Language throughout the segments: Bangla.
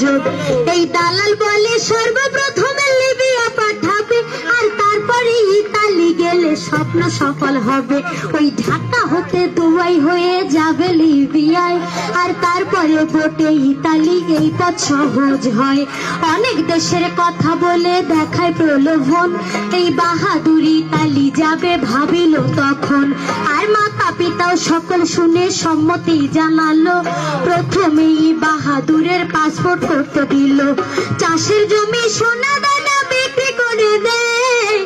সুযোগ। এই দালাল বলে সর্বপ্রথমে লিবিয়া পাঠাবে, আর তারপরে ইতালি গেলে স্বপ্ন সফল হবে। ওই ঢাকা হতে দুবাই হয়ে যাবে লিবিয়ায়, আর তারপরে বোটে ইতালি এই পথ সহজ হয়। অনেক দেশের কথা বলে দেখায় প্রলোভন, এই বাহাদুরি ইতালি যাবে ভাবিল তখন। আর মাতা পিতাও সকল শুনে সম্মতি জানালো। প্রথমেই বাহাদুরের পাসপোর্ট করতে দিল। চাষের জমি সোনা দানা বিক্রি করে দেয়।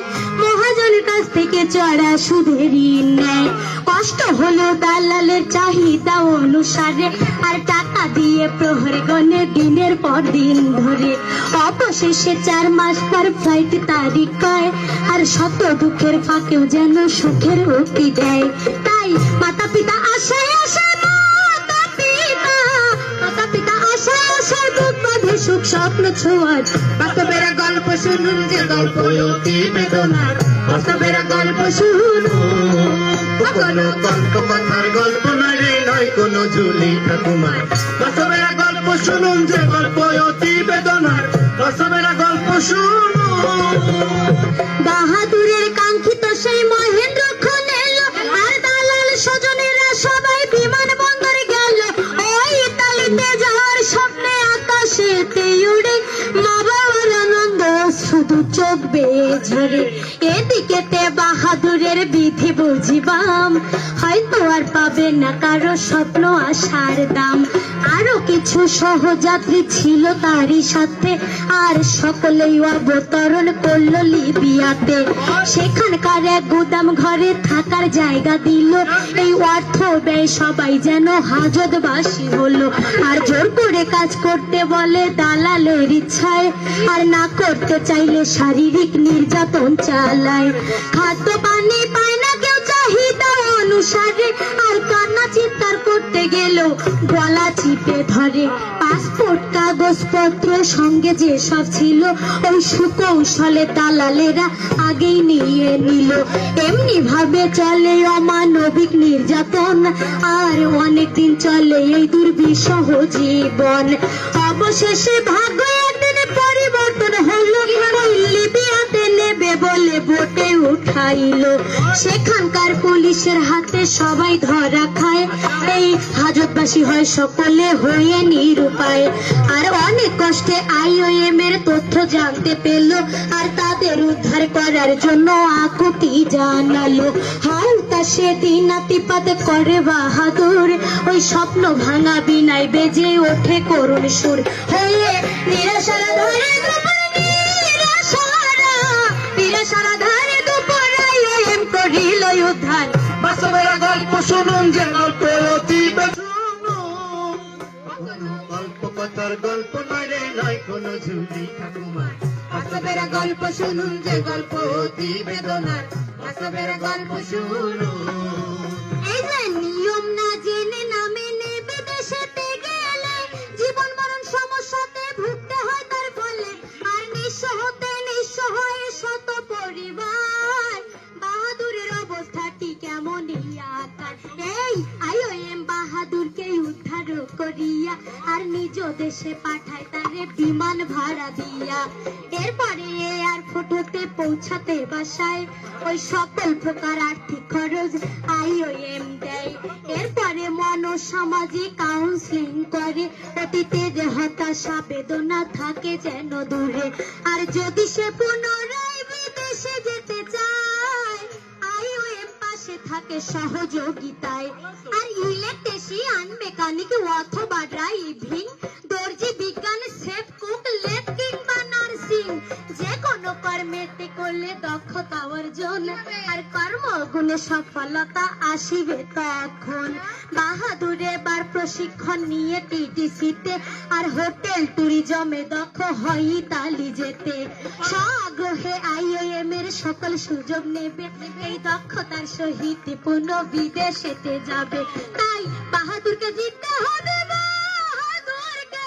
মহাজনের কাছ থেকে চড়া সুদের ঋণ নেয়। কষ্ট হলো দালালের চাহিদা অনুসারে, আর টাকা দিয়ে প্রহরে গণে দিনের পর দিন ধরে। অবশেষে চার মাস পর ফ্লাইট তারিখ কয়, আর শত দুঃখের ফাঁকেও যেন সুখের উক্তি দেয়। তাই মাতা পিতা আশায় আশায় মাতা পিতা মাতা পিতা আশায় আশায় বুক বাঁধে সুখ স্বপ্ন ছোঁয়ার। বাস্তবের গল্প শুনুন যে গল্প অতি বেদনার। বাস্তবের গল্প শুনুন। কোনো গল্প কথার গল্প নয় রে নয় কোনো ঝুলি ঠাকুমার। বাস্তবের গল্প শুনুন যে গল্প অতি বেদনার। বাস্তবের গল্প শুনুন। বাহাদুরের কাঙ্ক্ষিত সেই মহেন্দ্র চোখ বেয়ে এদিকে তে বাহাদুরের বিধি বুঝিবাম। হয়তো আর পাবে না কারও স্বপ্ন আশার দাম। কিছু সহযাত্রী ছিল তারই সাথে, আর সকলেই অবতরণ করল লিবিয়াতে। সেখানকার এক গুদাম ঘরে থাকার জায়গা দিল। এই অর্থ ব্যয় সবাই যেন হাজতবাসী হলো। আর জোর করে কাজ করতে বলে দালালের ইচ্ছায়, আর না করতে চাইলে শারীরিক নির্যাতন চালায়। খাদ্য পানি পায় না অনুসারে আর কান্না চিৎকার করতে গেল গলা চিপে ধরে। পাসপোর্ট, কাগজপত্র সঙ্গে যে সব ছিল, ওই সুকৌশলে দালালেরা আগেই নিয়ে নিল। এমনি ভাবে চলে অমানবিক নির্যাতন, আর অনেকদিন চলে এই দুর্বিষহ জীবন। অবশেষে ভাগ্য একদিন পরিবর্তন হলো। বলে বোটে উঠাইলো সেখানকার পুলিশের হাতে সবাই ধরা খায়। এই হাজতবাসী হয় সকলে হয়ে নিরুপায়। আর অনেক কষ্টে আইওএম এর তথ্য জানতে পেল আর তাদের উদ্ধার করার জন্য আকুতি জানালো। হালকা সেদিন নাতিপাত করে বাহাদুর। ওই স্বপ্ন ভাঙা বিনাই বেজে ওঠে করুণ সুর। হয়ে নিরাশারা ধরে নিরাশারা। নিরাশারা করিল উদ্ধার বাস্তবের গল্প শুনুন যে গল্প অতি গল্প কথার গল্প নয় রে নয় কোনো ঝুলি ঠাকুমা বাস্তবের গল্প শুনুন যে গল্প অতি বেদনার বাস্তবের গল্প শুনুন। করিয়া আর নিজ দেশে পাঠায় তারে বিমান ভাড়া দিয়া। এরপরে আর ফটোতে পৌঁছাতে বাসায় ওই সকল প্রকার আর্থিক খরচ আইওএম দেয়। এরপরে মনোসামাজিক কাউন্সিলিং করে। অতীতে যে হতাশা, বেদনা থাকে যেন দূরে। আর যদি সে পুনরায় থাকে সহযোগিতায়। আর ইলেকট্রিশিয়ান মেকানিক অথবা ড্রাইভিং দর্জি বিজ্ঞান সেফ কুক নার্সিং যে কোনো কর্মেতে করলে দক্ষতা অর্জন, আর কর্মগুণে সফলতা আসিবে তখন। বাহাদুরে বার প্রশিক্ষণ নিয়ে টিটিসিতে, আর হোটেল ট্যুরিজমে দক্ষ হয় ইতালি যেতে। স্বআগ্রহে আইওএম এর সকল সুযোগ নেবে, এই দক্ষতার সহিত পুনঃ বিদেশেতে যাবে। তাই বাহাদুরকে জিততে হবে, বাহাদুরকে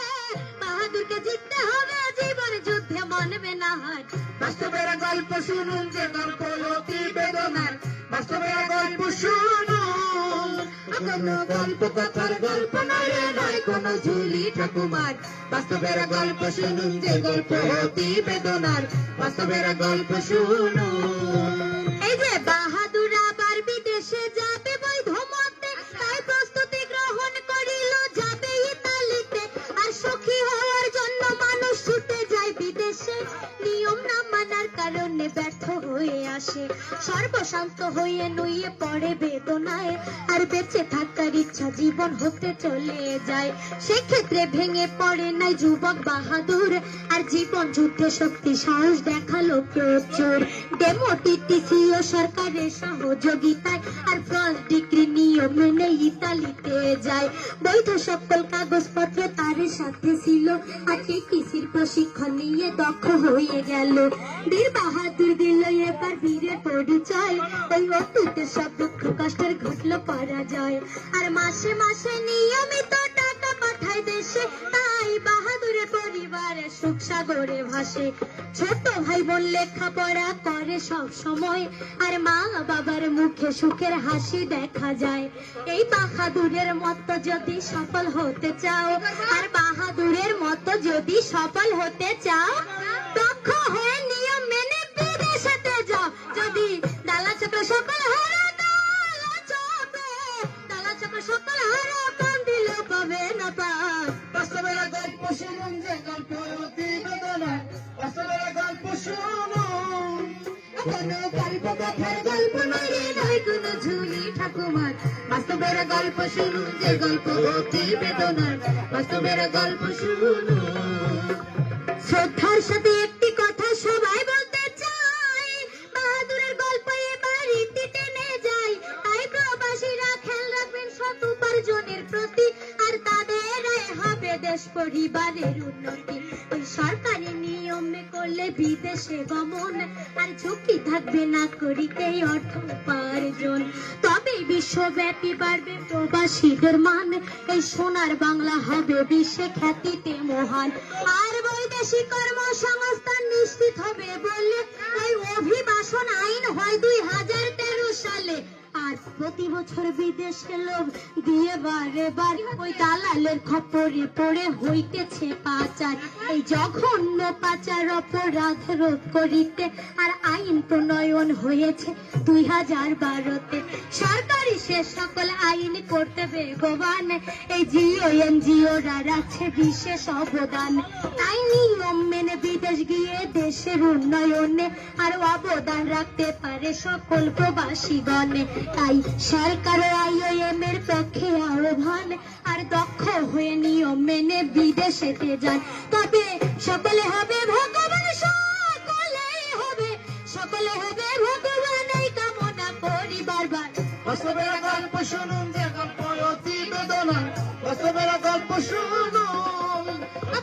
বাহাদুরকে না হার বাস্তবের গল্প শুনুন যে গল্প অতি বেদনার। বাস্তবের গল্প শুনুন। কোনো গল্প কথার গল্প নয় নয় কোনো ঝুলি ঠাকুমার। বাস্তবের গল্প শুনুন যে গল্প অতি বেদনার। বাস্তবের গল্প শুনুন। এই যে বাহাদুর সর্বশান্ত হয়ে নুয়ে পড়ে বেদনায় আর বেঁচে থাকার ইচ্ছা জীবন হতে চলে যায়। সেক্ষেত্রে ভেঙে পড়ে নাই যুবক বাহাদুর। আর জীবন যুদ্ধে শক্তি, সাহস দেখাল প্রচুর। ডেমোটিটিসি ও সরকারের সহযোগিতায় আর ফার্স্ট ডিগ্রি নিয়ম মেনে ইতালিতে যায়। বৈধ সকল কাগজপত্র তার সাথে ছিল আর টিটিসির প্রশিক্ষণ নিয়ে দক্ষ হয়ে গেল। বীর বাহাদুর দিল এবার বীরের পরিচয়। ওই অতীতে সব দুঃখ কষ্টের ঘটলো করা যায় আর মাসে মাসে নিয়মিত টাকা পাঠায় দেশে। তাই বাহাদুরের পরিবারে সুখ সাগরে ভাসে। ছোট ভাই বোন লেখাপড়া করে সব সময়। আর মা বাবার মুখে সুখের হাসি দেখা যায়। এই বাহাদুরের মতো যদি সফল হতে চাও, আর বাহাদুরের মতো যদি সফল হতে চাও দক্ষ শ্রদ্ধার সাথে একটি কথা সবাই বলতে চাই বাহাদুরের গল্প এবার ইতি টেনে যায়। তাই প্রবাসীরা খেয়াল রাখবেন সৎ উপার্জনের প্রতি, আর তাদের হবে দেশ পরিবারের উন্নতি। ওই সরকারি নিয়মে করলে বিদেশে গমন, আর ঝুঁকি থাকবে না করিতে অর্থ উপার্জন। তবে বিশ্বব্যাপী বাড়বে প্রবাসীদের মান এই সোনার বাংলা হবে বিশ্বে খ্যাতিতে মহান। আর বৈদেশিক কর্মসংস্থান নিশ্চিত হবে বললে এই অভিবাসন আইন হয় দুই হাজার তেরো সালে। আর প্রতি বছর বিদেশে লোক দিয়ে বারে বার ওই দালালের খপরে পড়ে হইতেছে পাচার। এই জঘন্য পাচার অপরাধ রোধ করিতে আর আইন প্রণয়ন হয়েছে দুই হাজার বারোতে। সরকারি সে সকল আইন করতে বেগবান। এই জিও এনজিওরা রাখছে বিশেষ অবদান। তাই নিয়ম মেনে বিদেশ গিয়ে দেশের উন্নয়নে আর অবদান রাখতে পারে সকল প্রবাসীগণে। তাই সরকার আইওএম এর পক্ষে আহ্বান আর দক্ষ হয়ে নিয়ম মেনে বিদেশেতে যান। তবে সকলে হবে শুনুন যে গল্প, অতি বেদনার বাস্তবের গল্প শুনুন।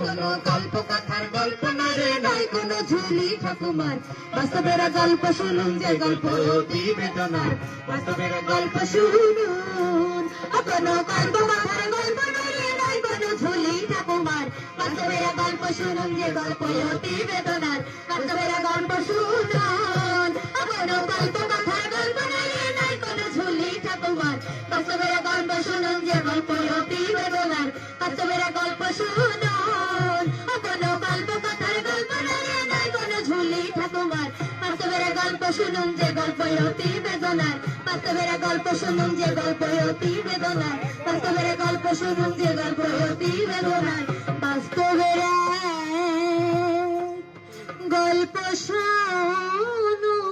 কোনো গল্প, কথার গল্প না রে নয় কোনো ঝুলি ঠাকুমার। বাস্তবের গল্প শুনুন যে গল্প, অতি বেদনার বাস্তবের গল্প শুনুন। কোনো গল্প, কথার গল্প না রে নয় কোনো ঝুলি ঠাকুমার। বাস্তবের গল্প শুনুন যে গল্প, অতি বেদনার। বাস্তবের গল্প শুনুন। বাস্তবের গল্প গল্প কথার গল্প না নয় কোনো ঝুলি বাস্তবের গল্প শুনুন যে গল্প অতি বেদনার। বাস্তবের গল্প শুনুন যে গল্প অতি বেদনার। বাস্তবের গল্প শুনুন যে গল্প অতি বেদনার। বাস্তবের গল্প শুনুন।